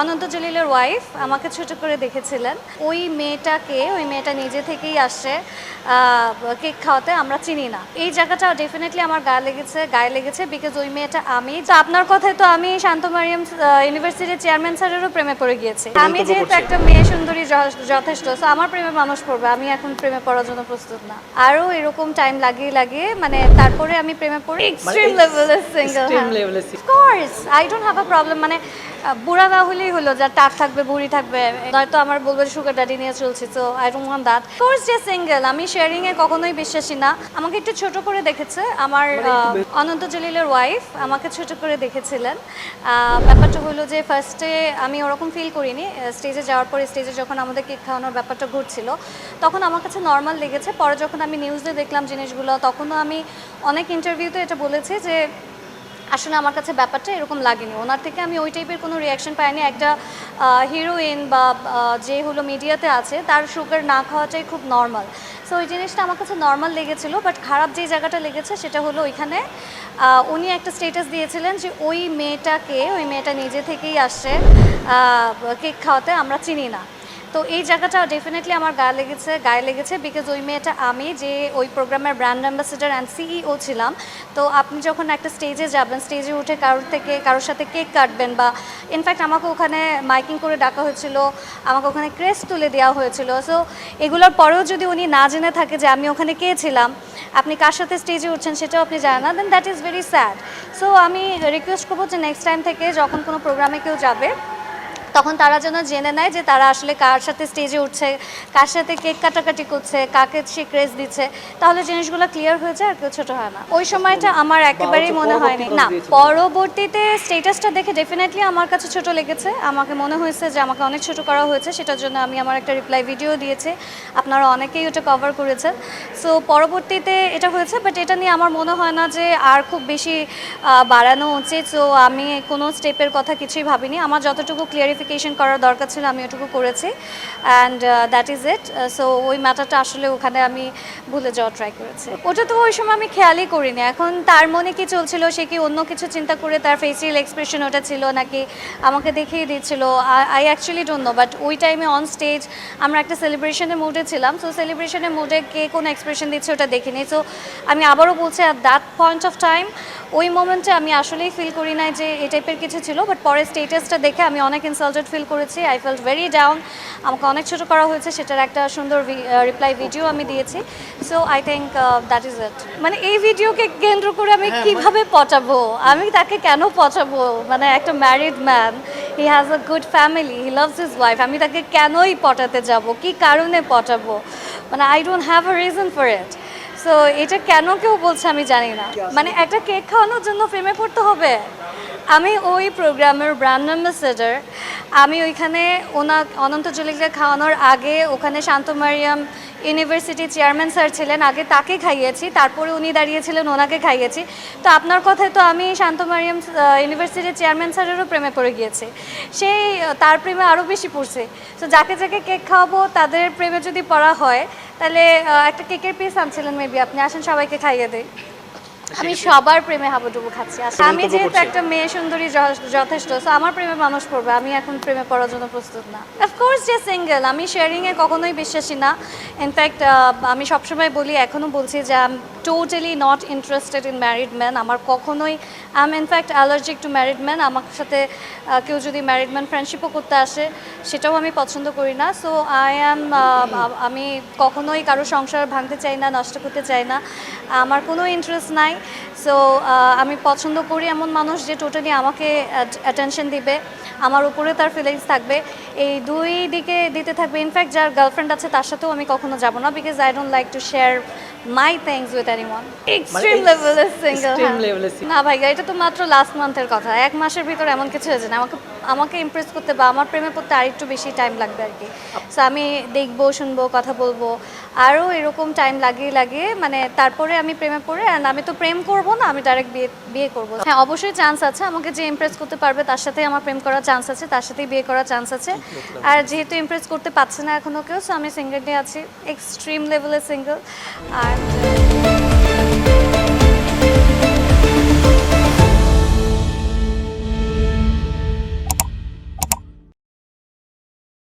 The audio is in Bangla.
অনন্ত জলিলের ওয়াইফ আমাকে ছোট করে দেখেছিলেন। ওই মেয়েটাকে ওই মেয়েটা নিজে থেকেই আসছে কেক খাওয়াতে আমরা চিনি না। এই জায়গাটা ডেফিনেটলি আমার গায়ে লেগেছে গায়ে লেগেছে বিকজ ওই মেয়েটা আমি তো আপনার কথায় তো আমি শান্ত মারিয়াম ইউনিভার্সিটির চেয়ারম্যান স্যারেরও প্রেমে পড়ে গিয়েছি। আমি যেহেতু একটা মেয়ে সুন্দরী যথেষ্ট তো আমার প্রেমে মানুষ পড়বে আমি এখন প্রেমে পড়ার জন্য প্রস্তুত না। আরও এরকম টাইম লাগিয়ে লাগিয়ে মানে তারপরে আমি প্রেমে পড়ি এক্সট্রিম লেভেলের single. Course I don't have a problem মানে বুড়া না হলেই হলো যা টাক থাকবে বুড়ি থাকবে। নয়তো আমার বলব সুগার ড্যাডি নিয়ে চলছি। তো I don't want that course যে সিঙ্গেল আমি শেয়ারিং এ কখনোই বিশ্বাসী না। আমাকে একটু ছোট করে দেখেছে। আমার অনন্ত জলিলের ওয়াইফ আমাকে ছোট করে দেখেছিলেন। ব্যাপারটা হলো যে ফার্স্টে আমি ওরকম ফিল করিনি। স্টেজে যাওয়ার পরে স্টেজে যখন আমাদের কেক খাওয়ানোর ব্যাপারটা ঘুরছিল তখন আমার কাছে নর্মাল লেগেছে। পরে যখন আমি নিউজে দেখলাম জিনিসগুলো তখনও আমি অনেক ইন্টারভিউতে এটা বলেছি যে আসলে আমার কাছে ব্যাপারটা এরকম লাগেনি। ওনার থেকে আমি ওই টাইপের কোনো রিয়াকশন পাইনি। একটা হিরোইন বা যে হলো মিডিয়াতে আছে, তার সুগার না খাওয়াটাই খুব নর্মাল সো ওই জিনিসটা আমার কাছে নর্মাল লেগেছিল বাট খারাপ যে জায়গাটা লেগেছে, সেটা হলো ওইখানে উনি একটা স্টেটাস দিয়েছিলেন যে ওই মেয়েটাকে, ওই মেয়েটা নিজে থেকেই আসছে কেক খাওয়াতে, আমরা চিনি না। তো এই জায়গাটা ডেফিনেটলি আমার গায়ে লেগেছে গায়ে লেগেছে বিকজ ওই মেয়েটা আমি, যে ওই প্রোগ্রামের ব্র্যান্ড অ্যাম্বাসেডার অ্যান্ড সিইও ছিলাম। তো আপনি যখন একটা স্টেজে যাবেন স্টেজে উঠে কারোর থেকে, কারোর সাথে কেক কাটবেন বা ইনফ্যাক্ট আমাকে ওখানে মাইকিং করে ডাকা হয়েছিল, আমাকে ওখানে ক্রেস তুলে দেওয়া হয়েছিল। সো এগুলোর পরেও যদি উনি না জেনে থাকে যে আমি ওখানে কে ছিলাম, আপনি কার সাথে স্টেজে উঠছেন সেটাও আপনি জানেন না then that is very sad so আমি রিকোয়েস্ট করব যে নেক্সট টাইম থেকে যখন কোনো প্রোগ্রামে কেউ যাবে তখন তারা যেন জেনে নেয় যে তারা আসলে কার সাথে স্টেজে উঠছে, কার সাথে কেক কাটাকাটি করছে, কাকে সে ক্রেজ দিচ্ছে, তাহলে জিনিসগুলো ক্লিয়ার হয়ে যায় আর কেউ ছোট হয় না। ওই সময়টা আমার একেবারেই মনে হয়নি না, পরবর্তীতে স্টেটাসটা দেখে ডেফিনেটলি আমার কাছে ছোট লেগেছে। আমাকে মনে হয়েছে যে আমাকে অনেক ছোট করা হয়েছে, সেটার জন্য আমি আমার একটা রিপ্লাই ভিডিও দিয়েছি। আপনারা অনেকেই ওটা কভার করেছেন। সো পরবর্তীতে এটা হয়েছে বাট এটা নিয়ে আমার মনে হয় না যে আর খুব বেশি বাড়ানো উচিত। সো আমি কোনো স্টেপের কথা কিছুই ভাবিনি। আমার যতটুকু ক্লিয়ারিফিকেশন করার দরকার ছিল, আমি ওটুকু করেছি। And that is it so ওই ম্যাটারটা আসলে ওখানে আমি ভুলে যাওয়ার ট্রাই করেছি। ওটা তো ওই সময় আমি খেয়ালই করিনি। এখন তার মনে কি চলছিল, সে কি অন্য কিছু চিন্তা করে তার ফেসিয়াল এক্সপ্রেশন ওটা ছিল নাকি আমাকে দেখিয়ে দিচ্ছিল? I actually don't know but ওই টাইমে অন স্টেজ আমরা একটা সেলিব্রেশনের মুডে ছিলাম। সো সেলিব্রেশনের মুডে কে কোন এক্সপ্রেশন দিচ্ছে ওটা দেখিনি। সো আমি আবারও বলছি at that point of time ওই মোমেন্টে আমি আসলেই ফিল করি নাই যে এই টাইপের কিছু ছিল বাট পরে স্টেটাসটা দেখে আমি অনেক ইনসাল্টেড ফিল করেছি। আই ফেল্ট ভেরি ডাউন আমাকে অনেক ছোটো করা হয়েছে সেটার একটা সুন্দর রিপ্লাই ভিডিও আমি দিয়েছি। So I think that is it মানে এই ভিডিওকে কেন্দ্র করে আমি কীভাবে পচাবো? আমি তাকে কেন পচাবো? মানে একটা married man he has a good family he loves his wife আমি তাকে কেনই পটাতে যাব? কি কারণে পটাবো? মানে I don't have a reason for it so এটা কেন কেউ বলছে আমি জানি না। মানে একটা কেক খাওয়ানোর জন্য প্রেমে পড়তে হবে। আমি ওই প্রোগ্রামের ব্র্যান্ড অ্যাম্বাসেডার আমি ওইখানে ওনা, অনন্ত জলিলকে খাওয়ানোর আগে ওখানে Shanto Mariam university chairman sir ছিলেন। আগে তাকে খাইয়েছি, তারপরে উনি দাঁড়িয়েছিলেন, ওনাকে খাইয়েছি। তো আপনার কথায় তো আমি শান্ত মারিয়াম ইউনিভার্সিটির চেয়ারম্যান স্যারেরও প্রেমে পড়ে গিয়েছি। সেই, তার প্রেমে আরও বেশি পড়ছে। তো যাকে যাকে কেক খাওয়াবো, তাদের প্রেমে যদি পড়া হয়, তাহলে একটা কেকের পিস আনছিলেন মেবি আপনি। আসেন সবাইকে খাইয়ে দেয় আমি সবার প্রেমে হাবুডুবু খাচ্ছি। আসলে আমি যেহেতু একটা মেয়ে সুন্দরী যথেষ্ট সো আমার প্রেমে মানুষ পড়বে আমি এখন প্রেমে পড়ার জন্য প্রস্তুত না। অফকোর্স যে সিঙ্গেল আমি শেয়ারিং এ কখনোই বিশ্বাসী না। ইনফ্যাক্ট আমি সবসময় বলি এখনও বলছি যে I am totally not interested in married man আমার কখনোই I am in fact allergic to married man আমার সাথে কেউ যদি ম্যারিড ম্যান ফ্রেন্ডশিপও করতে আসে সেটাও আমি পছন্দ করি না। সো আই অ্যাম আমি কখনোই কারও সংসার ভাঙতে চাই না নষ্ট করতে চাই না। আমার কোনো ইন্টারেস্ট নাই। সো আমি পছন্দ করি এমন মানুষ যে টোটালি আমাকে অ্যাটেনশন দিবে আমার উপরে তার ফিলিংস থাকবে। এই দুই দিকে দিতে থাকবে। ইনফ্যাক্ট যার গার্লফ্রেন্ড আছে তার সাথেও আমি কখনো যাব না because I don't like to share my things with anyone extreme লেভেলের সিঙ্গেল না ভাই এটা তো মাত্র লাস্ট মান্থের কথা। এক মাসের ভিতর এমন কিছু হয়েছে না। আমাকে আমাকে ইমপ্রেস করতে বা আমার প্রেমে পড়তে আরেকটু বেশি টাইম লাগবে আর কি। সো আমি দেখব শুনব কথা বলব। আরও এরকম টাইম লাগিয়ে লাগিয়ে মানে তারপরে আমি প্রেমে পড়ে অ্যান্ড আমি তো প্রেম করব না আমি ডাইরেক্ট বিয়ে বিয়ে করব। হ্যাঁ অবশ্যই চান্স আছে আমাকে যে ইমপ্রেস করতে পারবে তার সাথেই আমার প্রেম করার চান্স আছে তার সাথেই বিয়ে করার চান্স আছে। আর যেহেতু ইমপ্রেস করতে পারছে না এখনও কেউ সো আমি সিঙ্গেল নিয়ে আছি এক্সট্রিম লেভেলের সিঙ্গেল আর